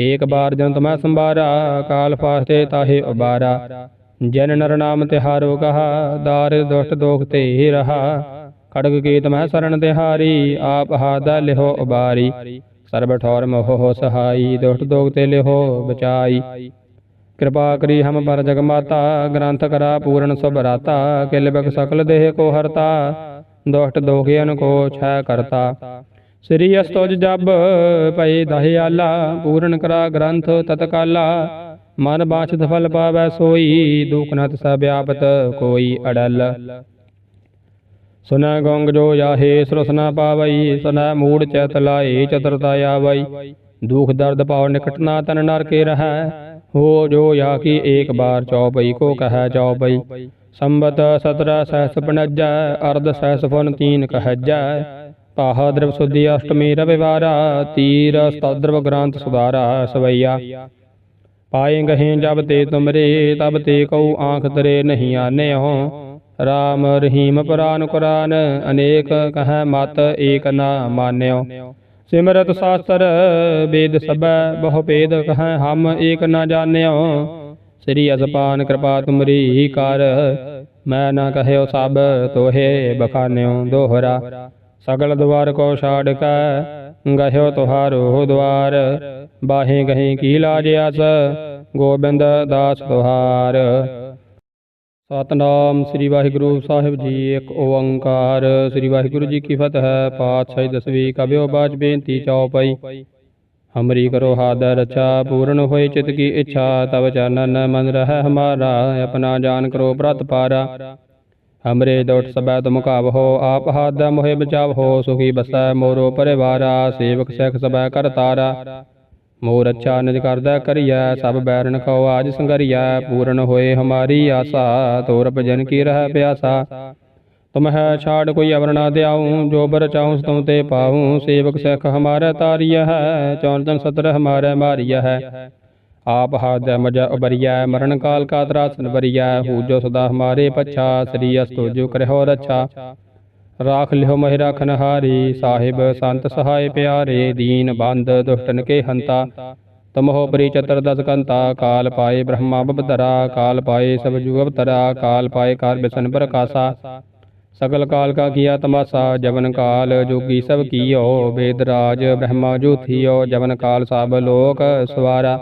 ਏਕ ਬਾਰ ਜਨ ਤਮੈ ਸੰਭਾਰਾ, ਕਾਲ ਫਾਸਤੇ ਤਾਹੇ ਉਬਾਰਾ। ਜਨ ਨਰ ਨਾਮ ਤਿਹਾਰੋ ਕਹਾ, ਦਾਰ ਦੁਸ਼ਟ ਦੋਖ ਤੇ ਰਹਾ। ਖੜਗ ਕੀ ਤਮੈ ਸਰਣ ਤਿਹਾਰੀ ਆਪ ਹਾਦਾ ਲਿਹੋ ਉਬਾਰੀ। ਸਰਬ ਠੌਰ ਮੋਹ ਸਹਾਈ, ਦੁਸ਼ਟ ਦੋਖ ਤੇ ਲਿਹੋ ਬਚਾਈ। ਕਿਰਪਾ ਕਰੀ ਹਮ ਪਰ ਜਗ ਮਾਤਾ, ਗ੍ਰੰਥ ਕਰਾ ਪੂਰਨ ਸੁਭ ਰਾਤਾ। ਕਿਲ ਬਿਕ ਸਕਲ ਦੇਹ ਕੋ ਹਰਤਾ, ਦੁਸ਼ਟ ਦੋਖਿਆਨ ਕੋ ਛੈ ਕਰਤਾ। ਸ੍ਰੀ ਅਸਤੋਜ ਜਬ ਪਈ ਦਹਿਆਲਾ, ਪੂਰਨ ਕਰਾ ਗ੍ਰੰਥ ਤਤਕਾਲਾ, ਮਨ ਬਾਛਤ ਫਲ ਪਾਵੈ ਸੋਈ ਦੁਖ ਨਤ ਸਭ ਵਿਆਪਤ ਕੋਈ ਅੜਲ। ਸੁਨੈ ਗੰਗ ਜੋ ਜਾਹੇ ਸਰਸਨਾ ਪਾਵਈ, ਸੁਨੈ ਮੂੜ ਚੈਤ ਲਾਏ ਚਤਰਤਾ ਆਵਈ। ਦੁਖ ਦਰਦ ਪਾਉ ਨਿਕਟ ਨਾ ਤਨ ਨਰ ਕੇ ਰਹੈ, ਹੋ ਜੋ ਯਾ ਕੀ ਏਕ ਬਾਰ ਚੌਪਈ, ਕੋ ਕਹੈ ਚੌਪਈ। ਸੰਬਤ ਸਤਰਾ ਸਹਸ ਪਨਜੈ ਅਰਧ ਸਹਸ ਫਨ ਤੀਨ ਕਹਜੈ। ਪਾਹ ਦਰਵ ਸੁਦੀ ਅਸ਼ਟਮੀ ਰਵਿਵਾਰਾ, ਤੀਰ ਸਤਦਰਵ ਗ੍ਰੰਥ ਸੁਧਾਰਾ ਸਵਈਆ। ਪਾਏ ਗਹੇ ਜਬ ਤੇ ਤੁਮਰੇ, ਤਬ ਤੇ ਕਉ ਆਂਖ ਤਰੇ ਨਹੀਂ ਆਨਿਓ ਰਾਮ ਰਹੀਮ ਪੁਰਾਨ ਕੁਰਾਨ, ਅਨੇਕ ਕਹੈ ਮਤ ਏਕ ਨਾ ਮਾਨਿਓ। ਸਿਮਰਤ ਸਾਸਤਰ, ਵੇਦ ਸਭੈ, ਬਹੁ ਭੇਦ ਕਹੈ ਹਮ ਏਕ ਨਾ ਜਾਣਿਓ। ਸ੍ਰੀ ਅਸਪਾਨ ਕਿਰਪਾ ਤੁਮਰੀ ਕਰ, ਮੈਂ ਨਾ ਕਹਿਓ ਸਭ ਤੋਹੇ ਬਖਾਨਿਓ ਦੋਹਰਾ। ਸਗਲ ਦੁਆਰ ਕੋ ਛਾੜ ਕੈ, ਗਹਿਓ ਤੁਹਾਰੋ ਦੁਆਰ ਬਾਹੇ ਗਹੀ ਕੀ ਲਾਜ ਗੋਬਿੰਦ ਦਾਸ ਤੁਹਾਰ ਸਤਨਾਮ ਸ੍ਰੀ ਵਾਹਿਗੁਰੂ ਸਾਹਿਬ ਜੀ, ਇੱਕ ਓੰਕਾਰ। ਸ੍ਰੀ ਵਾਹਿਗੁਰੂ ਜੀ ਕੀ ਫਤਿਹ, ਪਾਤਸ਼ਾਹੀ ਦਸਵੀਂ ਕਬਿਓ ਬਾਜ ਬੇਨਤੀ ਚਉਪਈ ਹਮਰੀ ਕਰੋ ਹਾਦਰ, ਰਚਾ ਪੂਰਨ ਹੋਏ ਚਿਤ ਕੀ ਇੱਛਾ, ਤਵ ਚਾਨਨ ਮਨ ਰਹਿ ਹਮਾਰਾ, ਆਪਣਾ ਜਾਨ ਕਰੋ ਪ੍ਰਤ ਪਾਰਾ। ਹਮਰੇ ਦੋਟ ਸਬੈ ਤੁਮ ਕਾਵਹੋ ਆਪ ਹਾਦ ਮੋਹਿ ਬਚਾਵਹੋ ਸੁਖੀ ਬਸੈ ਮੋਰੋ ਪਰਿਵਾਰਾ, ਸੇਵਕ ਸਿਖ ਸਬੈ ਕਰ ਤਾਰਾ। ਮੋਰ ਅੱਛਾ ਨਿਜ ਕਰਦਾ ਕਰੀਐ, ਸਭ ਬੈਰਨ ਕਉ ਆਜ ਸੰਗਰੀਐ, ਪੂਰਨ ਹੋਏ ਹਮਾਰੀ ਆਸਾ ਤੋਰ ਭਜਨ ਕੀ ਰਹਿ ਪਿਆਸਾ। ਤੁਮ ਹੈ ਛਾੜ ਕੋਈ ਅਵਰ ਨਾ ਦਿਆਉ, ਜੋ ਬਰ ਚਾਹੂੰ ਤੁਮ ਤੇ ਪਾਉ। ਸੇਵਕ ਸਿਖ ਹਮਾਰਾ ਤਾਰੀਆ ਹੈ ਚੌਨ ਚਨ ਸਤਰ ਹਮਾਰਾ ਮਾਰਿਆ ਹੈ। ਆਪ ਹਾਦ ਮਜਾ ਉਬਰੀਐ ਮਰਨ ਕਾਲ ਕਾ ਤਰਾਸਨ ਬਰੀਐ ਹੂ ਜੋ ਸਦਾ ਹਮਾਰੇ ਪਛਾ, ਸ੍ਰੀ ਅਸਤੋ ਜੋ ਕਰਹਿਓ ਰੱਛਾ। ਰਾਖ ਲਿਓ ਮਹਿ ਰਾਖਨ ਹਾਰੀ ਸਾਹਿਬ ਸੰਤ ਸਹਾਇ ਪਿਆਰੇ, ਦੀਨ ਬੰਦ ਦੁਸ਼ਟਨ ਕੇ ਹੰਤਾ। ਤਮਹੁ ਪਰੀ ਚਤਰ ਦਸ ਕੰਤਾ, ਕਾਲ ਪਾਏ ਬ੍ਰਹਮਾ ਬਬਧਰਾ ਕਾਲ ਪਾਏ ਸਭ ਜੁਗ ਅਵਤਰਾ, ਕਾਲ ਪਾਏ ਕਾਰ ਬਿਸਨ ਪ੍ਰਕਾਸ਼ਾ। ਸਗਲ ਕਾਲ ਕਾ ਕੀਆ ਤਮਾਸਾ, ਜਵਨ ਕਾਲ ਜੋਗੀ ਸਭ ਕੀਓ ਵੇਦ ਰਾਜ ਬ੍ਰਹਮਾ ਜੋਥੀਓ ਜਵਨ ਕਾਲ ਸਭ ਲੋਕ ਸਵਾਰਾ।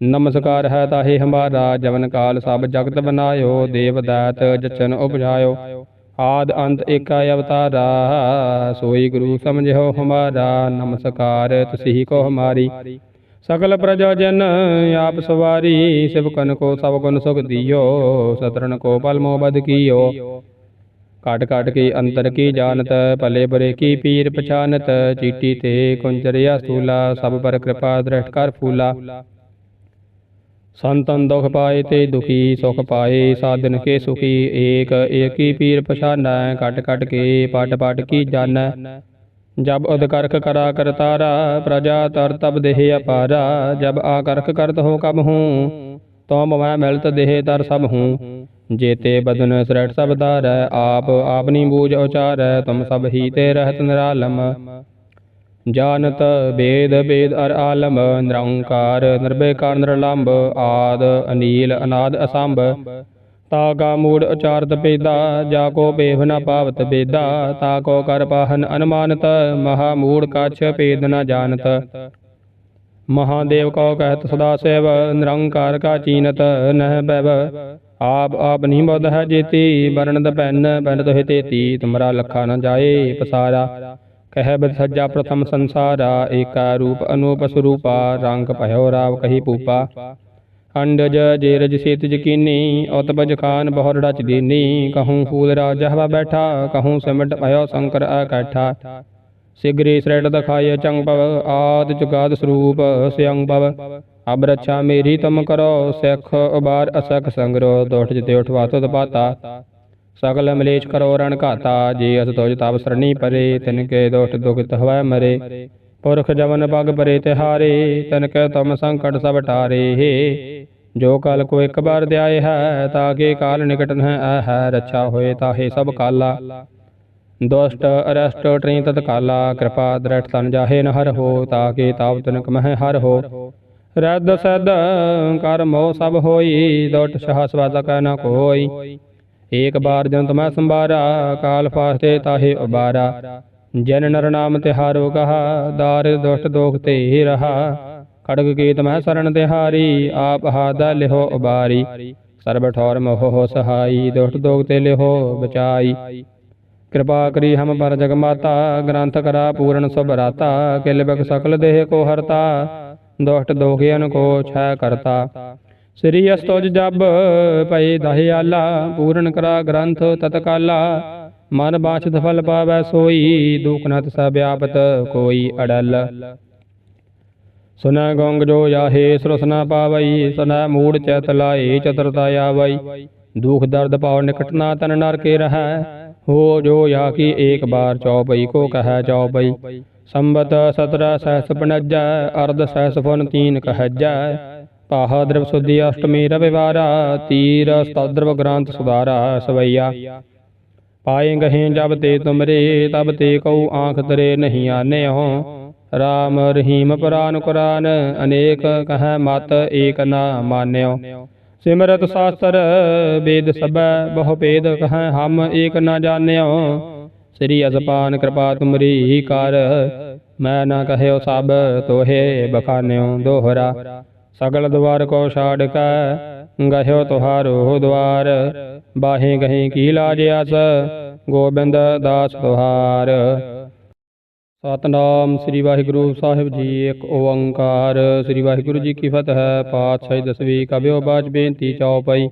ਨਮਸਕਾਰ ਹੈ ਤਾਹੇ ਹਮਾਰਾ, ਜਵਨ ਕਾਲ ਸਭ ਜਗਤ ਬਨਾਇਓ, ਦੇਵ ਦਾਤ ਜਚਨ ਉਪਜਾਇਓ। ਆਦ ਅੰਤ ਏਕਾ ਅਵਤਾਰਾ, ਸੋਈ ਗੁਰੂ ਸਮਝਿਓ ਹਮਾਰਾ, ਨਮਸਕਾਰ ਤੁਸੀ ਕੋ ਹਮਾਰੀ। ਸਕਲ ਪ੍ਰਜਾ ਜਨ ਆਪ ਸਵਾਰੀ, ਸ਼ਿਵ ਸਿਵਕਨ ਕੋ ਸਭ ਗੁਣ ਸੁਖ ਦਿਓ ਸਤਰਨ ਕੋ ਪਲ ਮੋ ਬਦ ਕੀਓ। ਕਾਟ ਕਾਟ ਕੀ ਅੰਤਰ ਕੀ ਜਾਣਤ, ਭਲੇ ਬੁਰੇ ਕੀ ਪੀਰ ਪਛਾਨਤ, ਚੀਟੀ ਤੇ ਕੁੰਜਰਿਆ ਸੂਲਾ ਸਭ ਪਰ ਕਿਰਪਾ ਦ੍ਰਿਸ਼ਟ ਕਰ ਫੂਲਾ। ਸੰਤਨ ਦੁਖ ਪਾਏ ਤੇ ਦੁਖੀ ਸੁਖ ਪਾਏ, ਸਾਧਨ ਕੇ ਸੁਖੀ, ਏਕ, ਏਕੀ ਪੀਰ ਪਛਾਨੈ ਕਟ ਕਟ ਕੇ ਪਟ ਪਟ ਕੀ ਜਾਣੈ। ਜਬ ਉਦਕਰਖ ਕਰਾ ਕਰਤਾਰਾ ਪ੍ਰਜਾ ਤਰ ਤਬ ਦੇਹ ਅਪਾਰਾ। ਜਬ ਆਕਰਖ ਕਰਤ ਹੋ ਕਬ ਹੂੰ, ਤਉ ਮੈਂ ਮਿਲਤ ਦੇਹ ਤਰ ਸਭ ਹੂੰ। ਜੇਤੇ ਬਦਨ ਸ੍ਰੇਠ ਸਭ ਧਾਰੈ, ਆਪ ਆਪਨੀ ਬੂਝ ਉਚਾਰੈ, ਤੁਮ ਸਭ ਹੀ ਤੇ ਰਹਿਤ ਨਿਰਾਲਮ। ਜਾਣਤ ਵੇਦ ਬੇਦ ਅਰ ਆਲਮ ਨਿਰੰਕਾਰ ਨਿਰਭੈਕਾਰ ਨਿਰਲੰਭ ਆਦ ਅਨੀਲ ਅਨਾਦ ਅਸੰਭ। ਕਾ ਮੂੜ ਉਚਾਰਤ ਪੇਦਾ, ਜਾ ਕੋ ਬੇਵ ਨ ਪਾਵਤ ਬੇਦਾ ਤਾ ਕੋ ਕਰ ਪਾਹਨ ਅਨਮਾਨਤ, ਮਹਾ ਮੂੜ ਕਛ ਭੇਦ ਨ ਜਾਣਤ। ਮਹਾਦੇਵ ਕੋ ਕਹਿਤ ਸਦਾ ਸੇਵ, ਨਿਰੰਕਾਰ ਕਾ ਚੀਨਤ ਨਹਿ ਬੈਵ ਆਪ ਆਪ ਨਹੀਂ ਬੁੱਧ ਹੈ ਜੇਤੀ ਬਰਨਦ ਪੈਨ ਪੈਨ ਤੋਹਿ ਤੇਤੀ, ਤੁਮਰਾ ਲਖਾ ਨ ਜਾਏ ਪਸਾਰਾ। ਕਹਿ ਬਦ ਸੱਜਾ ਪ੍ਰਥਮ ਸੰਸਾਰਾ, ਏਕਾ ਰੂਪ ਅਨੂਪ ਸਰੂਪਾ ਰੰਗ ਭਇਓ ਰਾਵ ਕਹੀ ਪੂਪਾ ਅੰਡਜ ਜੇ ਰਜ ਸੇਤ ਜਕੀਨੀ ਉਤਪਜ ਖਾਨ ਬਹੁ ਰਚ ਦੀਨੀ। ਕਹੂੰ ਫੂਲ ਰਾਜ ਹਵਾ ਬੈਠਾ, ਕਹੂੰ ਸਿਮਟ ਭਇਓ ਸ਼ੰਕਰ ਅਕੈਠਾ। ਸਿਗਰੀ ਸ੍ਰੇਟ ਦਖਾਇ ਚੰਗ ਪਵ ਆਦ ਜੁਗਾਦ ਸਰੂਪ ਸਿਯੰਗ ਪਵ ਅਬ ਰੱਛਾ ਮੇਰੀ ਤਮ ਕਰੋ, ਸਿੱਖ ਉਬਾਰ ਅਸਖ ਸੰਗਰੋ, ਦੋਠ ਜਿਤੇ ਉਠਵਾ ਤੁਧ ਪਾਤਾ। ਸਗਲ ਮਲੇਛ ਕਰੋ ਰਣ ਘਾਤਾ ਜੇ ਅਸ ਤੁਜ ਤਬ ਸਰਣੀ ਪਰੇ, ਤਿਨ ਕੇ ਦੋਠ ਦੁਖਿਤ ਹਵੈ ਮਰੇ। ਪੁਰਖ ਜਵਨ ਪਗ ਪਰੇ ਤਿਹਾਰੇ, ਤਨ ਕੈ ਤਮ ਸੰਕਟ ਸਭ ਟਾਰੇ। ਜੋ ਕਲ ਕੋ ਇੱਕ ਬਾਰ ਦਿਆਏ ਹੈ ਤਾਕੇ ਕਾਲ ਨਿਕਟ ਨਹਿ ਹੈ, ਰੱਛਾ ਹੋਏ ਤਾਹੇ ਸਭ ਕਾਲਾ। ਦੁਸ਼ਟ, ਅਰਸ਼ਟ, ਟ੍ਰੀ ਤਤ ਕਾਲਾ, ਕਿਰਪਾ ਦ੍ਰਿਸ਼ਟ ਤਨ ਜਾਹੇ ਨ ਹਰ ਹੋ ਤਾਕੇ ਤਾਵ ਤਨਕ ਮਹਿ ਹਰ ਹੋ। ਰਦ ਸਦ ਕਰ ਮੋ ਸਭ ਹੋਈ ਦੁਟ ਸਹਸਵਾਦ ਕੈ ਨ ਕੋਈ। ਏਕ ਬਾਰ ਜਨ ਮੈਂ ਸੰਭਾਰਾ, ਕਾਲ ਫਾਸਤੇ ਤਾਹੇ ਉਬਾਰਾ। ਜਨ ਨਰ ਨਾਮ ਤਿਹਾਰੋ ਕਹਾ ਦਾਰ ਦੁਸ਼ਟ ਦੋਖ ਤੇ ਰਹਾ। ਖੜਗ ਕੀਤ ਮੈਂ ਸਰਣ ਤਿਹਾਰੀ ਆਪ ਹਾਦਾ ਲਿਹੋ ਉਬਾਰੀ। ਸਰਬ ਠੌਰ ਮੋਹ ਸਹਾਈ, ਦੁਸ਼ਟ ਦੋਖ ਤੇ ਲਿਹੋ ਬਚਾਈ। ਕਿਰਪਾ ਕਰੀ ਹਮ ਪਰ ਜਗ ਮਾਤਾ, ਗ੍ਰੰਥ ਕਰਾ ਪੂਰਨ ਸਭ ਰਾਤਾ। ਕਿਲ ਬਕ ਸਕਲ ਦੇਹ ਕੋ ਹਰਤਾ, ਦੁਸ਼ਟ ਦੋਖਿਆਨ ਕੋ ਛੈ ਕਰਤਾ। ਸ੍ਰੀ ਅਸਤੋਜ ਜਬ ਭਈ ਦਹਿਆਲਾ, ਪੂਰਨ ਕਰਾ ਗ੍ਰੰਥ ਤਤਕਾਲਾ, ਮਨ ਬਾਛਤ ਫਲ ਪਾਵੈ ਸੋਈ, ਦੁਖ ਨਤ ਸਭ ਵਿਆਪਤ ਕੋਈ ਅੜਲ। ਸੁਨੈ ਗੰਗ ਜੋ ਜਾਹੇ ਸ੍ਰਸਨਾ ਨ ਪਾਵਈ, ਸੁਨੈ ਮੂੜ ਚੈਤ ਲਾਏ ਚਤਰਤਾ ਆਵਈ। ਦੁਖ ਦਰਦ ਪਾਉ ਨਿਕਟ ਨਾ ਤਨ ਨਰ ਕੇ ਰਹੈ, ਹੋ ਜੋ ਯਾ ਕੀ ਏਕ ਬਾਰ ਚੌਪਈ, ਕੋ ਕਹੈ ਚੌਪਈ। ਸੰਬਤ ਸਤਰਾ ਸਹਸ ਪਨਜੈ ਅਰਧ ਸਹਸ ਫਨ ਤੀਨ ਕਹਜੈ। ਪਾਹਾ ਦਰਵ ਸੁਦੀ ਅਸ਼ਟਮੀ ਰਵਿਵਾਰਾ, ਤੀਰ ਸਤਦਰਵ ਗ੍ਰੰਥ ਸੁਧਾਰਾ ਸਵਈਆ। ਪਾਏ ਗਹੇ ਜਬ ਤੇ ਤੁਮਰੇ, ਤਬ ਤੇ ਕਉ ਆਂਖ ਤਰੇ ਨਹੀਂ ਆਨਿਓ। ਰਾਮ ਰਹੀਮ ਪੁਰਾਨ ਕੁਰਾਨ, ਅਨੇਕ ਕਹੈ ਮਤ ਏਕ ਨਾ ਮਾਨਿਓ। ਸਿਮਰਤ ਸਾਸਤਰ, ਵੇਦ ਸਭੈ, ਬਹੁ ਭੇਦ ਕਹੈ ਹਮ ਏਕ ਨਾ ਜਾਣਿਓ। ਸ੍ਰੀ ਅਸਪਾਨ ਕਿਰਪਾ ਤੁਮਰੀ ਕਰ, ਮੈਂ ਨਾ ਕਹਿਓ ਸਭ ਤੋਹੇ ਬਖਾਨਿਓ ਦੋਹਰਾ। ਸਗਲ ਦੁਆਰ ਕੋ ਛਾੜ ਕੈ, ਗਹਿਓ ਤੁਹਾਰੋ ਦੁਆਰ। ਬਾਹੇ ਗਹੇ ਕੀ ਲਾਜ ਅਸ ਗੋਬਿੰਦ ਦਾਸ ਤੁਹਾਰ। ਸਤਨਾਮ ਸ੍ਰੀ ਵਾਹਿਗੁਰੂ ਸਾਹਿਬ ਜੀ, ਇੱਕ ਓੰਕਾਰ। ਸ੍ਰੀ ਵਾਹਿਗੁਰੂ ਜੀ ਕੀ ਫਤਿਹ, ਪਾਤਸ਼ਾਹੀ ਦਸਵੀਂ ਕਬਿਓ ਬਾਜ ਬੇਨਤੀ ਚਉਪਈ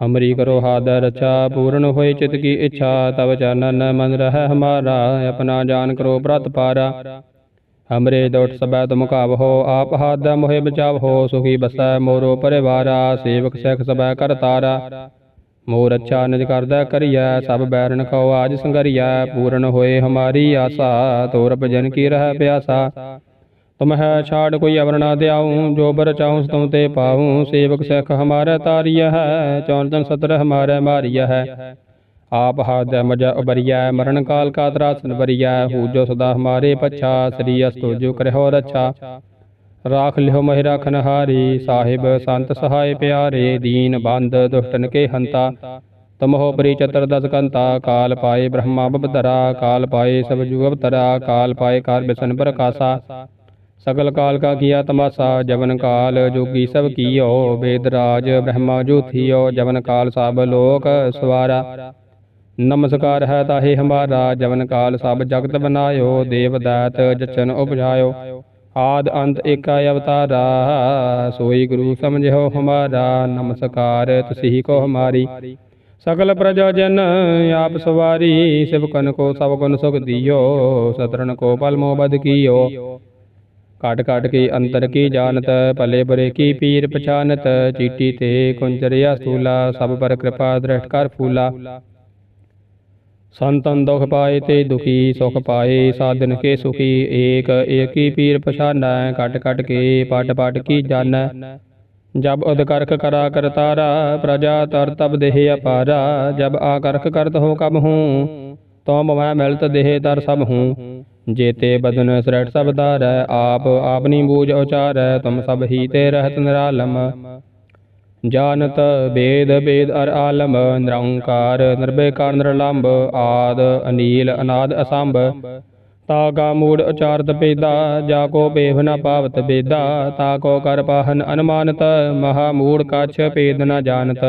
ਹਮਰੀ ਕਰੋ ਹਾਦਰ, ਰਚਾ ਪੂਰਨ ਹੋਏ ਚਿਤ ਕੀ ਇੱਛਾ, ਤਵ ਚਰਨਨ ਮਨ ਰਹਿ ਹਮਾਰਾ, ਆਪਣਾ ਜਾਨ ਕਰੋ ਬ੍ਰਤ ਪਾਰਾ। ਹਮਰੇ ਦੋਟ ਸਬੈ ਤੁਮ ਕਾਵਹੋ ਆਪ ਹਾਦ ਮੋਹਿ ਬਚਾਵਹੋ ਸੁਖੀ ਬਸੈ ਮੋਰੋ ਪਰਿਵਾਰਾ, ਸੇਵਕ ਸਿਖ ਸਬੈ ਕਰ ਤਾਰਾ। ਮੋਰ ਅੱਛਾ ਨਿਜ ਕਰਦਾ ਕਰੀਐ, ਸਭ ਬੈਰਨ ਕਉ ਆਜ ਸੰਗਰੀਐ, ਪੂਰਨ ਹੋਏ ਹਮਾਰੀ ਆਸਾ ਤੋਰ ਭਜਨ ਕੀ ਰਹਿ ਪਿਆਸਾ। ਤੁਮ ਹੈ ਛਾੜ ਕੋਈ ਅਵਰ ਨਾ ਦਿਆਉ, ਜੋ ਬਰ ਚਾਹੂੰ ਤੁਮ ਤੇ ਪਾਉ। ਸੇਵਕ ਸਿਖ ਹਮਾਰਾ ਤਾਰੀਆ ਹੈ ਚੌਨ ਜਨ ਸਤਰ ਹਮਾਰਾ ਮਾਰੀਆ ਹੈ। ਆਪ ਹਾਦ ਮਜ ਉਬਰੀਐ, ਮਰਨ ਕਾਲ ਕਾ ਤਰਾਸਨ ਬਰੀਐ ਹੂ ਜੋ ਸਦਾ ਹਮਾਰੇ ਪਛਾ, ਸ੍ਰੀ ਅਸਤੁ ਜੋ ਕਰਹਿਓ ਰਛਾ। ਰਾਖ ਲਿਓ ਮਹਿ ਰਾਖਨ ਹਾਰੀ, ਸਾਹਿਬ ਸੰਤ ਸਹਾਇ ਪਿਆਰੇ, ਦੀਨ ਬੰਦ ਦੁਸ਼ਟਨ ਕੇ ਹੰਤਾ। ਤਮਹੁ ਪਰੀ ਚਤਰ ਦਸ ਕੰਤਾ, ਕਾਲ ਪਾਏ ਬ੍ਰਹਮਾ ਬਬਦਰਾ ਕਾਲ ਪਾਏ ਸਭ ਜੁਗ ਅਵਤਰਾ, ਕਾਲ ਪਾਏ ਕਾਰ ਬਿਸਨ ਪ੍ਰਕਾਸ਼ਾ। ਸਗਲ ਕਾਲ ਕਾ ਕੀਆ ਤਮਾਸਾ, ਜਵਨ ਕਾਲ ਜੋਗੀ ਸਭ ਕੀਓ ਵੇਦ ਰਾਜ ਬ੍ਰਹਮਾ ਜੋਥੀਓ ਜਵਨ ਕਾਲ ਸਭ ਲੋਕ ਸਵਾਰਾ। ਨਮਸਕਾਰ ਹੈ ਤਾਹੇ ਹਮਾਰਾ ਜਵਨ ਕਾਲ, ਸਭ ਜਗਤ ਬਨਾਇਓ, ਦੇਵ ਦਾਤ ਜਚਨ ਉਪਜਾਇਓ। ਆਦ ਅੰਤ ਏਕਾ ਅਵਤਾਰਾ, ਸੋਈ ਗੁਰੂ ਸਮਝਿਓ ਹਮਾਰਾ, ਨਮਸਕਾਰ ਤੁਸੀ ਕੋ ਹਮਾਰੀ। ਸਕਲ ਪ੍ਰਜਾ ਜਨ ਆਪ ਸਵਾਰੀ ਸਿਵਕਨ ਕੋ ਸਭ ਗੁਣ ਸੁਖ ਦਿਓ ਸਤਰਨ ਕੋ ਪਲ ਮੋ ਬਦ ਕੀਓ। ਕਾਟ ਕਾਟ ਕੀ ਅੰਤਰ ਕੀ ਜਾਣਤ, ਭਲੇ ਬੁਰੇ ਕੀ ਪੀਰ ਪਛਾਨਤ, ਚੀਟੀ ਤੇ ਕੁੰਜਰਿਆ ਸੂਲਾ ਸਭ ਪਰ ਕਿਰਪਾ ਦ੍ਰਿਸ਼ਟ ਕਰ ਫੂਲਾ। ਸੰਤਨ ਦੁਖ ਪਾਏ ਤੇ ਦੁਖੀ ਸੁਖ ਪਾਏ, ਸਾਧਨ ਕੇ ਸੁਖੀ, ਏਕ, ਏਕੀ ਪੀਰ ਪਛਾਨੈ ਕਟ ਕਟ ਕੇ ਪਟ ਪਟ ਕੀ ਜਾਣੈ। ਜਬ ਉਦਕਰਖ ਕਰਾ ਕਰਤਾਰਾ ਪ੍ਰਜਾ ਤਰ ਤਬ ਦੇਹ ਅਪਾਰਾ, ਜਬ ਆਕਰਖ ਕਰਤ ਹੋ ਕਬ ਹੂੰ, ਤਉ ਮੈਂ ਮਿਲਤ ਦੇਹ ਤਰ ਸਭ ਹੂੰ। ਜੇਤੇ ਬਦਨ ਸ੍ਰੈਟ ਸਭ ਧਾਰੈ, ਆਪ ਆਪਨੀ ਬੂਝ ਉਚਾਰੈ, ਤੁਮ ਸਭ ਹੀ ਤੇ ਰਹਿਤ ਨਿਰਾਲਮ। ਜਾਣਤ ਵੇਦ ਬੇਦ ਅਰ ਆਲਮ ਨਿਰੰਕਾਰ ਨਿਰਭੈਕਾਰ ਨਿਰਲੰਭ ਆਦ ਅਨੀਲ ਅਨਾਦ ਅਸੰਭ। ਤਾ ਕਾ ਮੂੜ ਉਚਾਰਤ ਪੇਦਾ, ਜਾ ਕੋ ਬੇਵ ਨ ਪਾਵਤ ਬੇਦਾ ਤਾ ਕੋ ਕਰ ਪਾਹਨ ਅਨਮਾਨਤ, ਮਹਾ ਮੂੜ ਕਛ ਪੇਦ ਨ ਜਾਣਤ।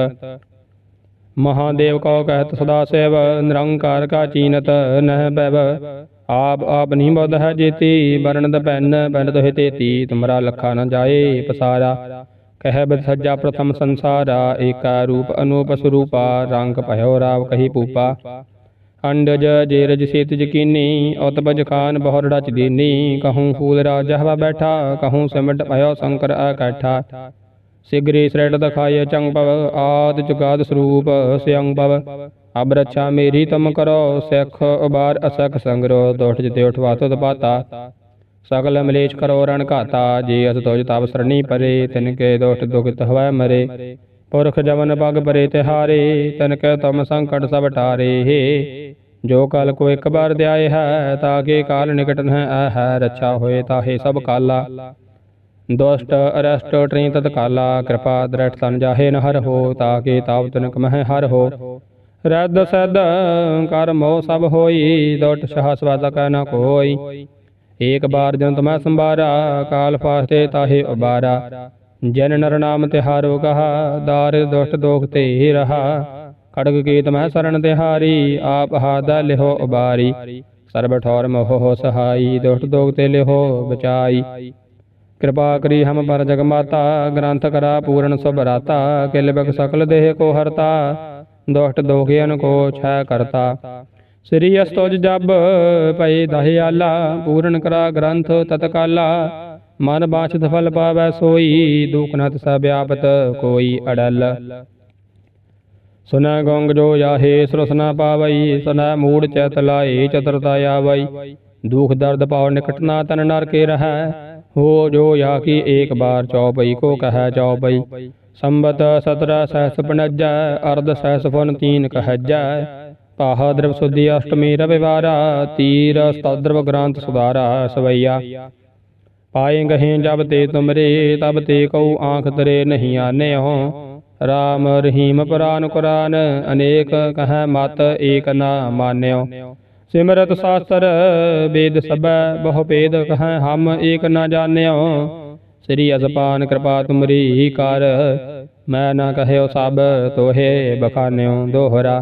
ਮਹਾਦੇਵ ਕਉ ਕਹਿਤ ਸਦਾ ਸੇਵ, ਨਿਰੰਕਾਰ ਕਾ ਚੀਨਤ ਨਹਿ ਬੈਵ ਆਪ ਆਪ ਨਹੀਂ ਬੁੱਧ ਹੈ ਜੇਤੀ ਬਰਨਦ ਪੈਨ ਪੈਨ ਤੋਹਿ ਤੇਤੀ, ਤੁਮਰਾ ਲਖਾ ਨ ਜਾਏ ਪਸਾਰਾ। ਕਹਿ ਸੱਜਾ ਪ੍ਰਥਮ ਸੰਸਾਰਾ, ਏਕਾ ਰੂਪ ਅਨੂਪ ਸਰੂਪਾ, ਰੰਗ ਭਇਓ ਰਾਵ ਕਹੀ ਪੂਪਾ ਅੰਡਜ ਜੇਰਜ ਸੇਤ ਯਕੀਨੀ ਉਤਬਜ ਖਾਨ ਬਹੁ ਰਚ ਦੀਨੀ। ਕਹੂੰ ਫੂਲ ਰਾਜ ਹਵਾ ਬੈਠਾ, ਕਹੂੰ ਸਿਮਟ ਭਇਓ ਸ਼ੰਕਰ ਅਕੈਠਾ। ਸਿਗਰੀ ਸ੍ਰੇਟ ਦਖਾਇ ਚੰਗ ਪਵ ਆਦ ਜੁਗਾਦ ਸਰੂਪ ਸਿਯੰਗ ਪਵ ਅਬ ਰੱਛਾ ਮੇਰੀ ਤੁਮ ਕਰੋ, ਸਿੱਖ ਉਬਾਰ ਅਸਖ ਸੰਗਰੋ ਦੋਠ ਜਿਤੇ ਉਠਵਾ ਤੁਧ ਪਾਤਾ। ਸਗਲ ਮਲੇਸ਼ ਕਰੋ ਰਣ ਘਾਤਾ, ਜੇ ਅਸ ਤੁਜ ਤਬ ਸਰਣੀ ਪਰੇ, ਤਿਨ ਕੇ ਦੋਠ ਦੁਖਿਤ ਹਵੈ ਮਰੇ। ਪੁਰਖ ਜਵਨ ਪਗ ਪਰੇ ਤਿਹਾਰੇ, ਤਨ ਕੈ ਤਮ ਸੰਕਟ ਸਭ ਟਾਰੇ। ਜੋ ਕਾਲ ਕੋ ਇੱਕ ਬਾਰ ਦਿਆਏ ਹੈ ਤਾਕੇ ਕਾਲ ਨਿਕਟ ਨ ਹੈ ਹੈ, ਰੱਛਾ ਹੋਏ ਤਾਹੇ ਸਭ ਕਾਲਾ। ਦੁਸ਼ਟ ਅਰਸ਼ਟ ਟ੍ਰੀ ਤਤ ਕਾਲਾ, ਕਿਰਪਾ ਦ੍ਰਿਸ਼ਟ ਤਨ ਜਾਹੇ ਨ ਹੋ ਹੋ ਤਾਕੇ ਤਾਵ ਤਨਕ ਮਹਿ ਹਰ ਹੋ। ਰਦ ਸਦ ਕਰ ਮੋ ਸਭ ਹੋਈ ਦੁਟ ਸ਼ਾਹ ਸਵਾਦਾ ਕੈ ਨ ਕੋਈ। ਏਕ ਬਾਰ ਜਨ ਤੁਮੈ ਸੰਭਾਰਾ, ਕਾਲ ਫਾਸਤੇ ਤਾਹੇ ਉਬਾਰਾ। ਜਨ ਨਰ ਨਾਮ ਤਿਹਾਰੋ ਕਹਾ, ਦਾਰ ਦੁਸ਼ਟ ਦੋਖ ਤੇ ਰਹਾ। ਖੜਗ ਕੀਤ ਮੈਂ ਸਰਣ ਤਿਹਾਰੀ ਆਪ ਹਾਦਾ ਲਿਹੋ ਉਬਾਰੀ। ਸਰਬ ਠੌਰ ਮੋਹ ਸਹਾਈ, ਦੁਸ਼ਟ ਦੋਖ ਤੇ ਲਿਹੋ ਬਚਾਈ। ਕਿਰਪਾ ਕਰੀ ਹਮ ਪਰ ਜਗ ਮਾਤਾ, ਗ੍ਰੰਥ ਕਰਾ ਪੂਰਨ ਸੁਭ ਰਾਤਾ। ਕਿਲ ਬਿਕ ਸਕਲ ਦੇਹ ਕੋ ਹਰਤਾ, ਦੁਸ਼ਟ ਦੋਖਿਆਨ ਕੋ ਛੈ ਕਰਤਾ। ਸ੍ਰੀ ਅਸਤੋਜ ਜਬ ਭਈ ਦਹਿਆਲਾ, ਪੂਰਨ ਕਰਾ ਗ੍ਰੰਥ ਤਤਕਾਲਾ, ਮਨ ਬਾਛਤ ਫਲ ਪਾਵੈ ਸੋਈ ਦੁਖ ਨਤ ਸਭ ਆਪਤ ਕੋਈ ਅੜਲ। ਸੁਨੈ ਗੰਗ ਜੋ ਯਾਹੇ ਸਰਸਨਾ ਪਾਵਈ, ਸੁਨੈ ਮੂੜ ਚਿਤ ਲਾਏ ਚਤਰਤਾ ਆਵਈ। ਦੁਖ ਦਰਦ ਪਾਉ ਨਿਕਟ ਨਾ ਤਨ ਨਰ ਕੇ ਰਹੈ, ਹੋ ਜੋ ਯਾ ਕੀ ਏਕ ਬਾਰ ਚੌਪਈ, ਕੋ ਕਹੈ ਚੌਪਈ। ਸੰਬਤ 17 ਸਹਸ ਪਨਜੈ ਅਰਧ ਸਹਸ ਫਨ ਤੀਨ ਕਹਜੈ। ਪਾਹ ਦਰਵ ਸੁਦੀ ਅਸ਼ਟਮੀ ਰਵਿਵਾਰਾ, ਤੀਰ ਸਤਦਰਵ ਗ੍ਰੰਥ ਸੁਧਾਰਾ ਸਵਈਆ। ਪਾਏ ਗਹੇ ਜਬ ਤੇ ਤੁਮਰੇ, ਤਬ ਤੇ ਕਉ ਆਂਖ ਤਰੇ ਨਹੀਂ ਆਨਿਓ ਰਾਮ ਰਹੀਮ ਪੁਰਾਨ ਕੁਰਾਨ, ਅਨੇਕ ਕਹੈ ਮਤ ਏਕ ਨਾ ਮਾਨਿਓ। ਸਿਮਰਤ ਸਾਸਤਰ ਵੇਦ ਸਭੈ, ਬਹੁ ਭੇਦ ਕਹੈ ਹਮ ਏਕ ਨਾ ਜਾਣਿਓ। ਸ੍ਰੀ ਅਸਪਾਨ ਕਿਰਪਾ ਤੁਮਰੀ ਕਰ, ਮੈਂ ਨਾ ਕਹਿਓ ਸਭ ਤੋਹੇ ਬਖਾਨਿਓ ਦੋਹਰਾ।